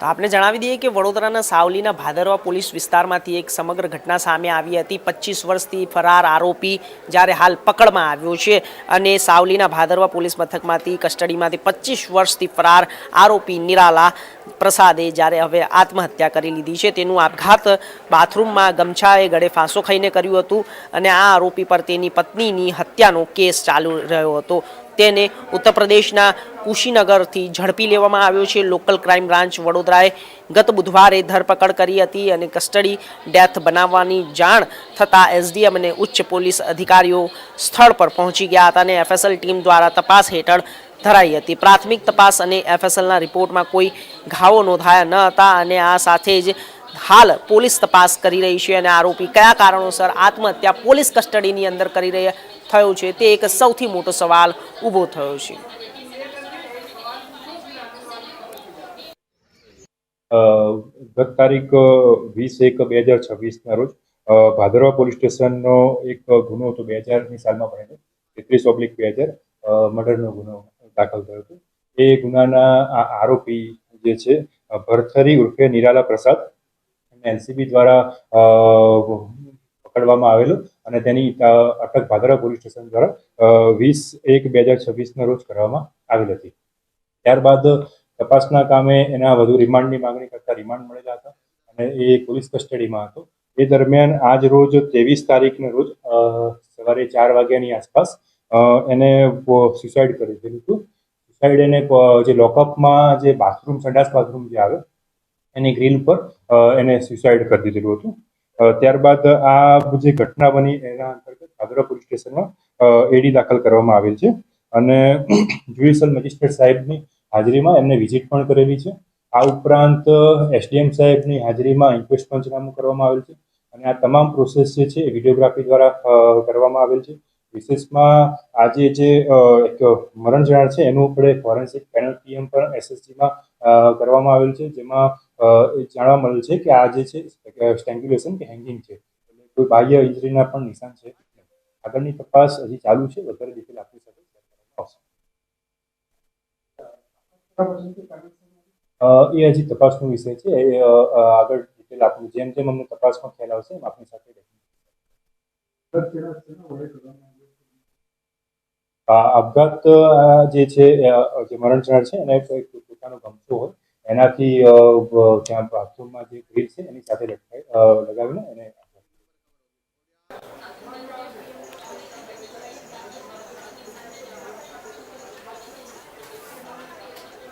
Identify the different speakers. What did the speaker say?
Speaker 1: તો આપણે જણાવી દઈએ કે વડોદરાના સાવલીના ભાદરવા પોલીસ વિસ્તારમાંથી એક સમગ્ર ઘટના સામે આવી હતી. પચીસ વર્ષથી ફરાર આરોપી જ્યારે હાલ પકડમાં આવ્યો છે અને સાવલીના ભાદરવા પોલીસ મથકમાંથી કસ્ટડીમાંથી પચીસ વર્ષથી ફરાર આરોપી નિરાલા પ્રસાદે જ્યારે હવે આત્મહત્યા કરી લીધી છે. તેનું આપઘાત બાથરૂમમાં ગમછાએ ગળે ફાંસો ખાઈને કર્યું હતું અને આ આરોપી પર તેની પત્નીની હત્યાનો કેસ ચાલુ રહ્યો હતો. તેને ઉત્તર પ્રદેશના કુશીનગરથી ઝડપી લેવામાં આવ્યો છે. લોકલ ક્રાઇમ બ્રાન્ચ વડોદરાએ ગત બુધવારે ધરપકડ કરી હતી અને કસ્ટડી ડેથ બનાવવાની જાણ થતાં એસડીએમ અને ઉચ્ચ પોલીસ અધિકારીઓ સ્થળ પર પહોંચી ગયા હતા અને એફએસએલ ટીમ દ્વારા તપાસ હેઠળ ધરાઈ હતી. પ્રાથમિક તપાસ અને એફએસએલના રિપોર્ટમાં કોઈ ઘાવો નોંધાયા ન હતા અને આ સાથે જ હાલ પોલીસ તપાસ કરી રહી છે અને આરોપી કયા કારણોસર આત્મહત્યા પોલીસ કસ્ટડીની અંદર કરી રહ્યા થયો છે તે એક સૌથી મોટો સવાલ ઊભો થયો છે.
Speaker 2: ગત તારીખ વીસ એક બે હજાર છવ્વીસના રોજ ભાદરવા પોલીસ સ્ટેશનનો એક ગુનો હતો બે હજારની સાલમાં બનેલો, તેત્રીસ ઓબ્લિક બે હજાર મર્ડરનો ગુનો દાખલ થયો હતો. એ ગુનાના આરોપી જે છે, ભરથરી ઉર્ફે નિરાલા પ્રસાદ એનસીબી દ્વારા પકડવામાં આવેલો અને તેની અટક ભાદરા પોલીસ સ્ટેશન દ્વારા વીસ એક બે હજાર છવ્વીસના રોજ કરવામાં આવેલ હતી. ત્યારબાદ તપાસના કામે એના વધુ રિમાન્ડની માંગણી કરતા રિમાન્ડ મળેલા હતા અને એ પોલીસ કસ્ટડીમાં હતો. એ દરમિયાન આજ રોજ ત્રેવીસ તારીખના રોજ સવારે ચાર વાગ્યાની આસપાસ એને સુસાઇડ કરી દીધું હતું. સુસાઇડ એને જે લોકઅપમાં જે બાથરૂમ સંડાસ બાથરૂમ જે આવે, એની ગ્રીલ પર એને સુસાઇડ કરી દીધેલું હતું. ત્યારબાદ આ જે ઘટના બની એના અંતર્ગત ભાદરા પોલીસ સ્ટેશનમાં એડી દાખલ કરવામાં આવેલ છે. અને જ્યુડિશિયલ મેજિસ્ટ્રેટ સાહેબની હાજરીમાં એમને વિઝિટ પણ કરેલી છે. આ ઉપરાંત, એસડીએમ સાહેબની હાજરીમાં ઇન્ક્વેસ્ટ પંચનામું કરવામાં આવેલ છે. અને આ તમામ પ્રોસેસ જે છે એ વિડીયોગ્રાફી દ્વારા કરવામાં આવેલ છે. વિશેષમાં આજે જે એક મરણ જનાર છે, એનું આપણે ફોરેન્સિક પેનલ પીએમ પણ એસએસસીમાં કરવામાં આવેલ છે જેમાં જાણવા મળેલ છે કે આ જે છે સ્ટેન્ગ્યુલેશન કે હેંગિંગ છે એટલે કોઈ બાહ્ય ઇન્જરીના પણ નિશાન છે. આગળની તપાસ હજી ચાલુ છે વધારે ડિટેલ આપી અ, એ હજી તપાસનો વિષય છે. એ આગળ ડિટેલ આપણું જેમ જેમ અમને તપાસમાં ખ્યાલ આવશે એમ આપણી સાથે આપઘાત જે છે જે મરણ જનાર છે એને પોતાનો ગમતો હોય. એનાથી ત્યાં બાથરૂમમાં જે ગ્રીલ છે એની સાથે લટકાઈ લગાવીને